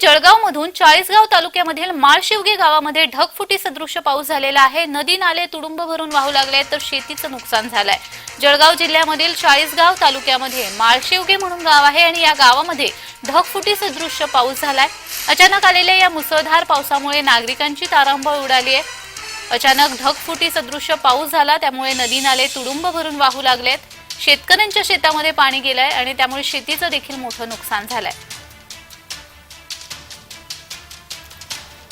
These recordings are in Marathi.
जळगाव मधून चाळीसगाव तालुक्यामधील माळशिवगे गावामध्ये ढगफुटी सदृश्य पाऊस झालेला आहे. नदी नाले तुडुंब भरून वाहू लागले तर शेतीचं नुकसान झालंय. जळगाव जिल्ह्यामधील चाळीसगाव तालुक्यामध्ये माळशिवगे म्हणून गाव आहे आणि या गावामध्ये ढगफुटी सदृश्य पाऊस झालाय. अचानक आलेल्या या मुसळधार पावसामुळे नागरिकांची तारांबळ उडाली आहे. अचानक ढगफुटी सदृश्य पाऊस झाला त्यामुळे नदी नाले तुडुंब भरून वाहू लागलेत. शेतकऱ्यांच्या शेतामध्ये पाणी गेलंय आणि त्यामुळे शेतीचं देखील मोठं नुकसान झालंय.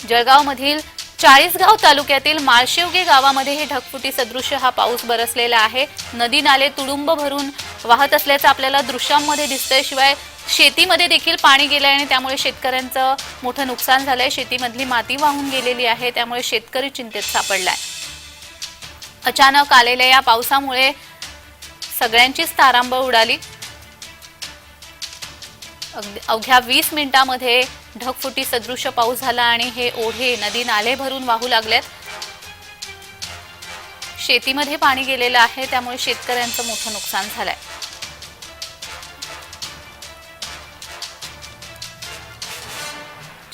जळगावमधील चाळीसगाव तालुक्यातील माळशिवगे गावामध्ये हे ढगफुटी सदृश्य हा पाऊस बरसलेला आहे. नदी नाले तुडुंब भरून वाहत असल्याचं आपल्याला दृश्यांमध्ये दिसतंय. शिवाय शेतीमध्ये देखील पाणी गेलं आहे आणि त्यामुळे शेतकऱ्यांचं मोठं नुकसान झालंय. शेतीमधली माती वाहून गेलेली आहे त्यामुळे शेतकरी चिंतेत सापडलाय. अचानक आलेल्या या पावसामुळे सगळ्यांचीच तारांब उडाली. अवघ्या वीस मिनिटामध्ये ढगफुटी सदृश्य पाऊस झाला आणि हे ओढे नदी नाले भरून वाहू लागलेत. शेतीमध्ये पाणी गेलेलं आहे त्यामुळे शेतकऱ्यांचं मोठं नुकसान झालंय.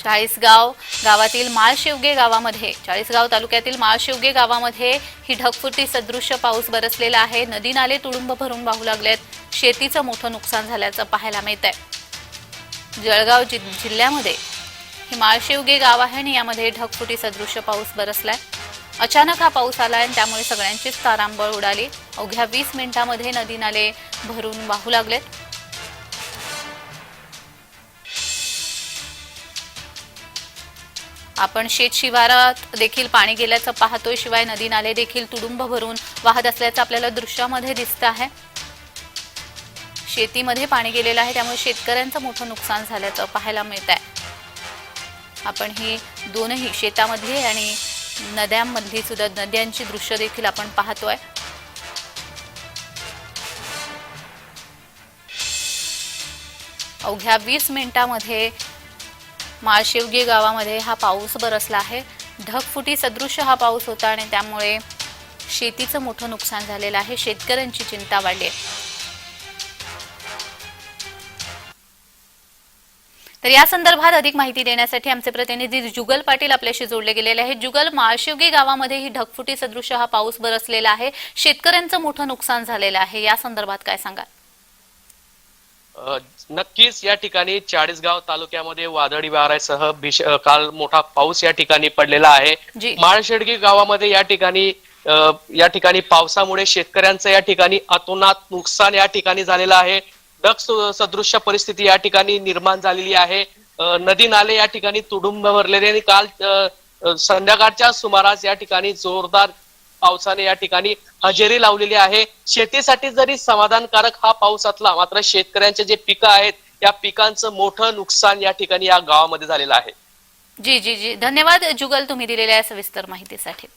चाळीसगाव गावातील माळशिवगे गावामध्ये चाळीसगाव तालुक्यातील माळशिवगे गावामध्ये ही ढगफुटी सदृश्य पाऊस बरसलेला आहे. नदी नाले तुडुंब भरून वाहू लागलेत. शेतीचं मोठं नुकसान झाल्याचं पाहायला मिळत आहे जळगाव जि जिल्ह्यामध्ये हे गाव आहे आणि यामध्ये ढगफुटी सदृश्य पाऊस बरसलाय. अचानक हा पाऊस आला आणि त्यामुळे सगळ्यांचीच तारांबळ उडाली. अवघ्या वीस मिनिटामध्ये नदी नाले भरून वाहू लागलेत. आपण शेत शिवारात देखील पाणी गेल्याचं पाहतोय. शिवाय नदी नाले देखील तुडुंब भरून वाहत असल्याचं आपल्याला दृश्यामध्ये दिसत आहे. शेतीमध्ये पाणी गेलेलं आहे त्यामुळे शेतकऱ्यांचं मोठं नुकसान झाल्याचं पाहायला मिळत आहे आपण ही दोनही शेतामधली आणि नद्यांमधली सुद्धा नद्यांची दृश्य देखील आपण पाहतोय. अवघ्या वीस मिनिटामध्ये माळशिवगी गावामध्ये हा पाऊस बरसला आहे. ढगफुटी सदृश हा पाऊस होता आणि त्यामुळे शेतीचं मोठं नुकसान झालेलं आहे. शेतकऱ्यांची चिंता वाढली आहे. तर या संदर्भात अधिक माहिती देण्यासाठी आमचे प्रतिनिधी जुगल पाटील आपल्याशी जोडले गेलेले आहेत. जुगल माळशिवगी गावामध्ये ही ढगफुटी सदृश्य हा पाऊस बरसलेला आहे. शेतकऱ्यांचं मोठं नुकसान झालेलं आहे. या संदर्भात काय सांगाल? नक्कीच या ठिकाणी चाळीसगाव तालुक्यामध्ये वादळी वाऱ्यासह काल मोठा पाऊस या ठिकाणी पडलेला आहे. जी. माळशेडगी गावामध्ये या ठिकाणी या ठिकाणी पावसामुळे शेतकऱ्यांचं या ठिकाणी अतोनात नुकसान या ठिकाणी झालेलं आहे. ढग सदृश्य परिस्थिती या ठिकाणी निर्माण झालेली आहे. नदी नाले या ठिकाणी तुडुंब भरलेले आणि काल संध्याकाळच्या सुमारास या ठिकाणी जोरदार पावसाने या ठिकाणी हजेरी लावलेली आहे. शेतीसाठी जरी समाधानकारक हा पाऊस असला मात्र शेतकऱ्यांचे जे पिकं आहेत या पिकांचं मोठं नुकसान या ठिकाणी या गावामध्ये झालेलं आहे. जी जी जी. धन्यवाद जुगल तुम्ही दिलेल्या सविस्तर माहितीसाठी.